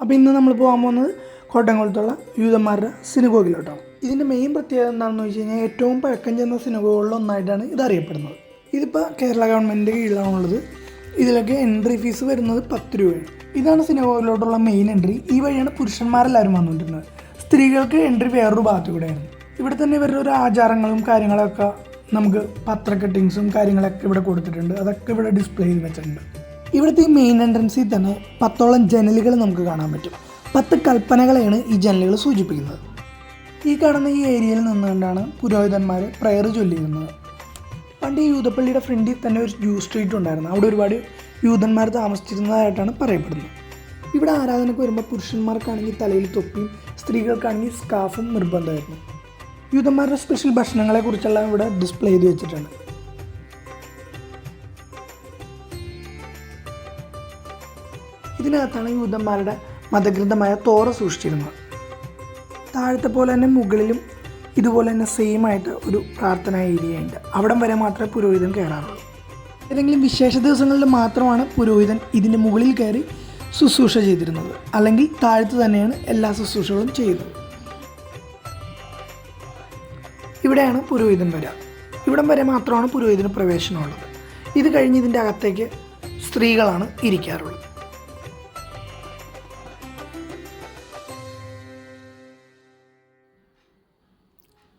അപ്പോൾ ഇന്ന് നമ്മൾ പോകാൻ പോകുന്നത് കോട്ടയംകുളത്തുള്ള യൂതന്മാരുടെ സിനഗോഗിലോട്ടാണ്. ഇതിന്റെ മെയിൻ പ്രത്യേകത എന്താണെന്ന് വെച്ച് കഴിഞ്ഞാൽ ഏറ്റവും പഴക്കം ചെന്ന സിനിമകളിൽ ഒന്നായിട്ടാണ് ഇത് അറിയപ്പെടുന്നത്. ഇതിപ്പോൾ കേരള ഗവൺമെന്റിന്റെ കീഴിലാണുള്ളത്. ഇതിലൊക്കെ എൻട്രി ഫീസ് വരുന്നത് പത്ത് രൂപയാണ്. ഇതാണ് സിനിമകളിലോട്ടുള്ള മെയിൻ എൻട്രി ഈ വഴിയാണ് പുരുഷന്മാരെല്ലാവരും വന്നുകൊണ്ടിരുന്നത്. സ്ത്രീകൾക്ക് എൻട്രി വേറൊരു ഭാഗത്ത് കൂടെയായിരുന്നു ഇവിടെ തന്നെ ഇവരുടെ ഒരു ആചാരങ്ങളും കാര്യങ്ങളൊക്കെ നമുക്ക് പത്ര കട്ടിങ്സും കാര്യങ്ങളൊക്കെ ഇവിടെ കൊടുത്തിട്ടുണ്ട്. അതൊക്കെ ഇവിടെ ഡിസ്പ്ലേ ചെയ്ത് വെച്ചിട്ടുണ്ട്. ഇവിടുത്തെ ഈ മെയിൻ എൻട്രൻസിൽ തന്നെ പത്തോളം ജനലുകൾ നമുക്ക് കാണാൻ പറ്റും. പത്ത് കൽപ്പനകളെയാണ് ഈ ജനലുകൾ സൂചിപ്പിക്കുന്നത്. ഈ കാണുന്ന ഈ ഏരിയയിൽ നിന്നുകൊണ്ടാണ് പുരോഹിതന്മാർ പ്രയർ ചൊല്ലിയിരുന്നത്. പണ്ട് ഈ യൂതപ്പള്ളിയുടെ ഫ്രണ്ടിൽ തന്നെ ഒരു ജൂ സ്ട്രീറ്റ് ഉണ്ടായിരുന്നു. അവിടെ ഒരുപാട് യൂതന്മാർ താമസിച്ചിരുന്നതായിട്ടാണ് പറയപ്പെടുന്നത്. ഇവിടെ ആരാധനയ്ക്ക് വരുമ്പോൾ പുരുഷന്മാർക്കാണെങ്കിൽ തലയിൽ തൊപ്പിയും സ്ത്രീകൾക്കാണെങ്കിൽ സ്കാഫും നിർബന്ധമായിരുന്നു. യൂതന്മാരുടെ സ്പെഷ്യൽ ഭക്ഷണങ്ങളെക്കുറിച്ചെല്ലാം ഇവിടെ ഡിസ്പ്ലേ ചെയ്ത് വെച്ചിട്ടുണ്ട്. ഇതിനകത്താണ് യൂതന്മാരുടെ മതഗ്രന്ഥമായ തോറ സൂക്ഷിച്ചിരുന്നത്. താഴത്തെ പോലെ തന്നെ മുകളിലും ഇതുപോലെ തന്നെ സെയിം ആയിട്ട് ഒരു പ്രാർത്ഥന ഏരിയ ഉണ്ട് അവിടം വരെ മാത്രമേ പുരോഹിതൻ കയറാറുള്ളൂ. ഏതെങ്കിലും വിശേഷ ദിവസങ്ങളിൽ മാത്രമാണ് പുരോഹിതൻ ഇതിന്റെ മുകളിൽ കയറി ശുശ്രൂഷ ചെയ്തിരുന്നത്. അല്ലെങ്കിൽ താഴത്ത് തന്നെയാണ് എല്ലാ ശുശ്രൂഷകളും ചെയ്യുന്നത്. ഇവിടെയാണ് പുരോഹിതൻ വരിക. ഇവിടം വരെ മാത്രമാണ് പുരോഹിതന് പ്രവേശനമുള്ളത്. ഇത് കഴിഞ്ഞ് ഇതിന്റെ അകത്തേക്ക് സ്ത്രീകളാണ് ഇരിക്കാറുള്ളത്.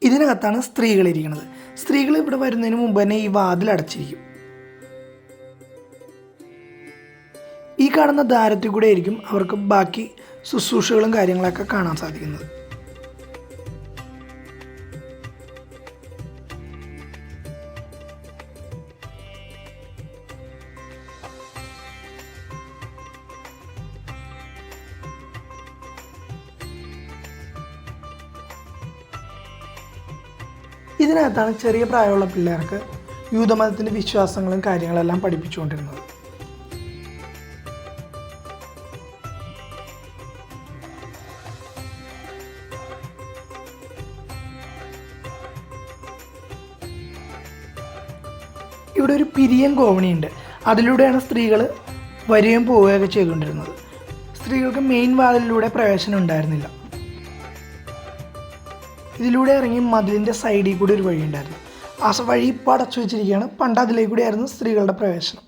ഇതിനകത്താണ് സ്ത്രീകൾ ഇരിക്കുന്നത്. സ്ത്രീകൾ ഇവിടെ വരുന്നതിന് മുമ്പ് തന്നെ ഈ വാതിൽ അടച്ചിരിക്കും. ഈ കാണുന്ന ദാരത്തിൽ കൂടെ ആയിരിക്കും അവർക്ക് ബാക്കി ശുശ്രൂഷകളും കാര്യങ്ങളൊക്കെ കാണാൻ സാധിക്കുന്നത്. ഇതിനകത്താണ് ചെറിയ പ്രായമുള്ള പിള്ളേർക്ക് യൂതമതത്തിന്റെ വിശ്വാസങ്ങളും കാര്യങ്ങളെല്ലാം പഠിപ്പിച്ചുകൊണ്ടിരുന്നത്. ഇവിടെ ഒരു പിരിയൻ കോവണിയുണ്ട്. അതിലൂടെയാണ് സ്ത്രീകൾ വരികയും പോവുകയൊക്കെ ചെയ്തുകൊണ്ടിരുന്നത്. സ്ത്രീകൾക്ക് മെയിൻ വാതിലിലൂടെ പ്രവേശനം ഉണ്ടായിരുന്നില്ല. ഇതിലൂടെ ഇറങ്ങി മതിലിന്റെ സൈഡിൽ കൂടി ഒരു വഴി ഉണ്ടായിരുന്നു. ആ വഴി ഇപ്പോൾ അടച്ചു വെച്ചിരിക്കുകയാണ്. പണ്ട് അതിലേക്ക് കൂടിയായിരുന്നു സ്ത്രീകളുടെ പ്രവേശനം.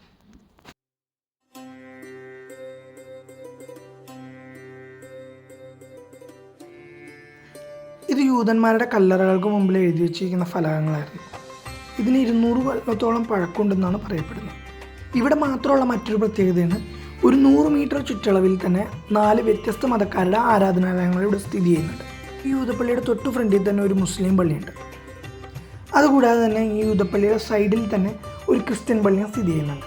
ഇത് യൂതന്മാരുടെ കല്ലറകൾക്ക് മുമ്പിൽ എഴുതി വെച്ചിരിക്കുന്ന ഫലകങ്ങളായിരുന്നു. ഇതിന് ഇരുന്നൂറ് കൊല്ലത്തോളം പഴക്കമുണ്ടെന്നാണ് പറയപ്പെടുന്നത്. ഇവിടെ മാത്രമുള്ള മറ്റൊരു പ്രത്യേകതയാണ് ഒരു നൂറ് മീറ്റർ ചുറ്റളവിൽ തന്നെ നാല് വ്യത്യസ്ത മതക്കാരുടെ ആരാധനാലയങ്ങൾ ഇവിടെ സ്ഥിതി ചെയ്യുന്നുണ്ട്. ഈ യൂതപ്പള്ളിയുടെ തൊട്ട് ഫ്രണ്ടിൽ തന്നെ ഒരു മുസ്ലിം പള്ളിയുണ്ട്. അതുകൂടാതെ തന്നെ ഈ യൂതപ്പള്ളിയുടെ സൈഡിൽ തന്നെ ഒരു ക്രിസ്ത്യൻ പള്ളിയും സ്ഥിതി ചെയ്യുന്നുണ്ട്.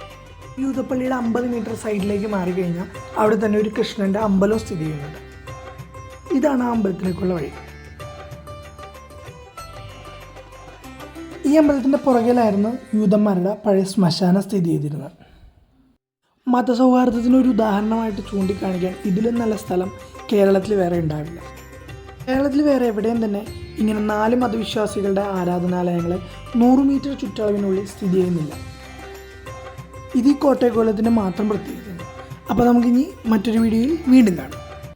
യൂതപ്പള്ളിയുടെ അമ്പത് മീറ്റർ സൈഡിലേക്ക് മാറി കഴിഞ്ഞാൽ അവിടെ തന്നെ ഒരു കൃഷ്ണന്റെ അമ്പലവും സ്ഥിതി ചെയ്യുന്നുണ്ട്. ഇതാണ് ആ അമ്പലത്തിലേക്കുള്ള വഴി. ഈ അമ്പലത്തിന്റെ പുറകിലായിരുന്നു യൂതന്മാരുടെ പഴയ ശ്മശാനം സ്ഥിതി ചെയ്തിരുന്നത്. മതസൗഹാർദ്ദത്തിന് ഒരു ഉദാഹരണമായിട്ട് ചൂണ്ടിക്കാണിക്കാൻ ഇതിലും നല്ല സ്ഥലം കേരളത്തിൽ വേറെ ഉണ്ടാവില്ല. കേരളത്തിൽ വേറെ എവിടെയും തന്നെ ഇങ്ങനെ നാല് മതവിശ്വാസികളുടെ ആരാധനാലയങ്ങൾ നൂറ് മീറ്റർ ചുറ്റളവിനുള്ളിൽ സ്ഥിതി ചെയ്യുന്നില്ല. ഇത് ഈ കോട്ടയക്കോലത്തിന്റെ മാത്രം പ്രത്യേകതയാണ്. അപ്പോൾ നമുക്കിനി മറ്റൊരു വീഡിയോയിൽ വീണ്ടും കാണാം.